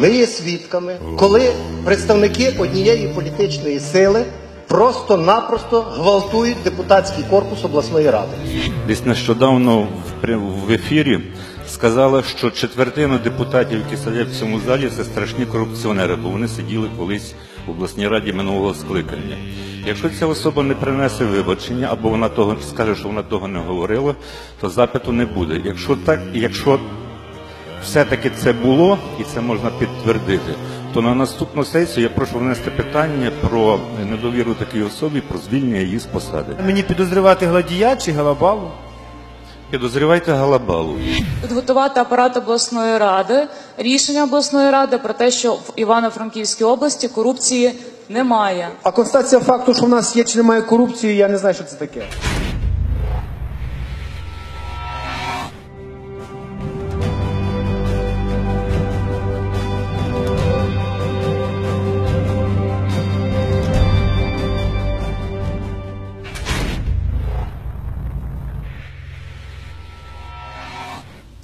Ми є свідками, коли представники однієї політичної сили просто-напросто гвалтують депутатський корпус обласної ради. Десь нещодавно в, ефірі сказала, що четвертина депутатів, які сидять в цьому залі, це страшні корупціонери, бо вони сиділи колись в обласній раді минулого скликання. Якщо ця особа не принесе вибачення, або вона того скаже, що вона того не говорила, то запиту не буде. Якщо так, якщо все-таки це було, і це можна підтвердити, то на наступну сесію я прошу внести питання про недовіру такій особі, про звільнення її з посади. Мені підозрювати гладія чи галабалу? Підозрівайте Галабалу. підготувати апарат обласної ради, рішення обласної ради про те, що в Івано-Франківській області корупції немає. А констатація факту, що в нас є чи немає корупції, я не знаю, що це таке.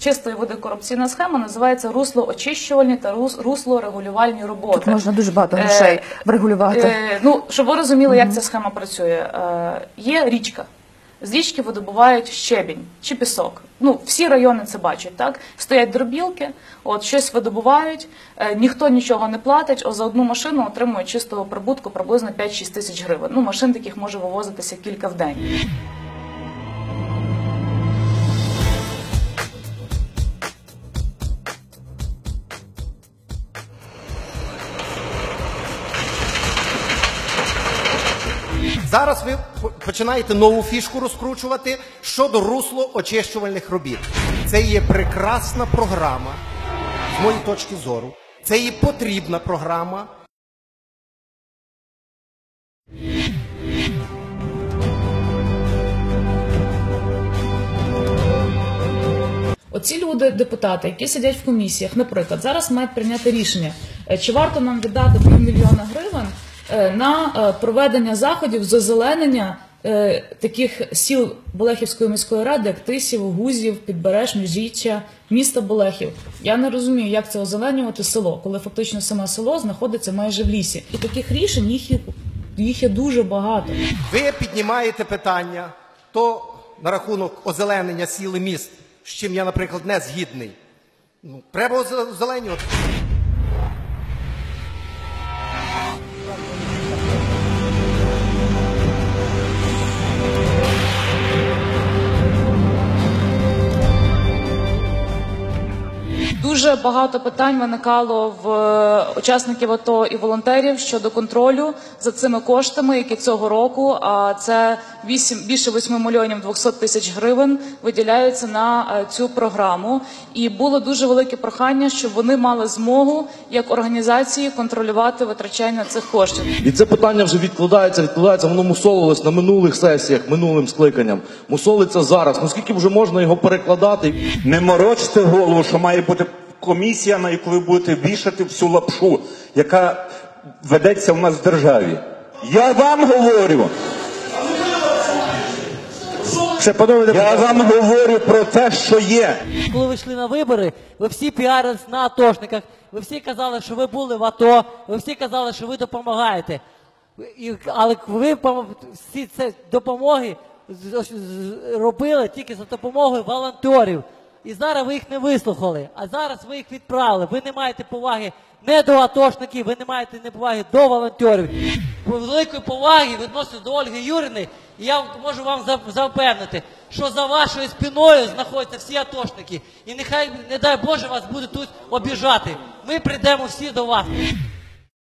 Чистої води корупційна схема називається русло очищувальні та русло регулювальні роботи. Тут можна дуже багато Е, грошей врегулювати. Е, ну, щоб ви розуміли, як ця схема працює. Е, є річка. З річки видобувають щебінь чи пісок. Ну, всі райони це бачать, так? Стоять дробілки, от щось видобувають, е, ніхто нічого не платить, о, за одну машину отримують чистого прибутку приблизно 5-6 тисяч гривень. Ну, машин таких може вивозитися кілька в день. Зараз ви починаєте нову фішку розкручувати щодо русло очищувальних робіт. Це є прекрасна програма, з моєї точки зору. Це є потрібна програма. Оці люди, депутати, які сидять в комісіях, наприклад, зараз мають прийняти рішення, е, чи варто нам віддати півмільйона гривень на е, проведення заходів з озеленення е, таких сіл Болехівської міської ради, як Тисів, Гузів, Підбереж, Міжіччя, міста Болехів. Я не розумію, як це озеленювати село, коли фактично саме село знаходиться майже в лісі. І таких рішень їх є, їх є дуже багато. Ви піднімаєте питання то на рахунок озеленення сіл і міст, з чим я, наприклад, не згідний. Ну, треба озе- озеленювати. Дуже багато питань виникало в е, учасників АТО і волонтерів щодо контролю за цими коштами, які цього року, а це 8, більше 8 мільйонів 200 тисяч гривень, виділяються на е, цю програму. І було дуже велике прохання, щоб вони мали змогу як організації контролювати витрачання цих коштів. І це питання вже відкладається, відкладається, воно мусолилось на минулих сесіях, минулим скликанням. Мусолиться зараз. Ну скільки вже можна його перекладати? Не морочте голову, що має бути комісія, на яку ви будете вішати всю лапшу, яка ведеться в нас в державі. Я вам говорю. Ще панове Я вам говорю про те, що є. коли ви йшли на вибори, ви всі піарились на атошниках, ви всі казали, що ви були в АТО, ви всі казали, що ви допомагаєте. І, але ви всі ці допомоги робили тільки за допомогою волонтерів. І зараз ви їх не вислухали, а зараз ви їх відправили. Ви не маєте поваги не до атошників, ви не маєте не поваги до волонтерів. Великої поваги відносно до Ольги Юрини, і я можу вам за- запевнити, що за вашою спиною знаходяться всі атошники. І нехай, не дай Боже, вас буде тут обіжати. Ми прийдемо всі до вас.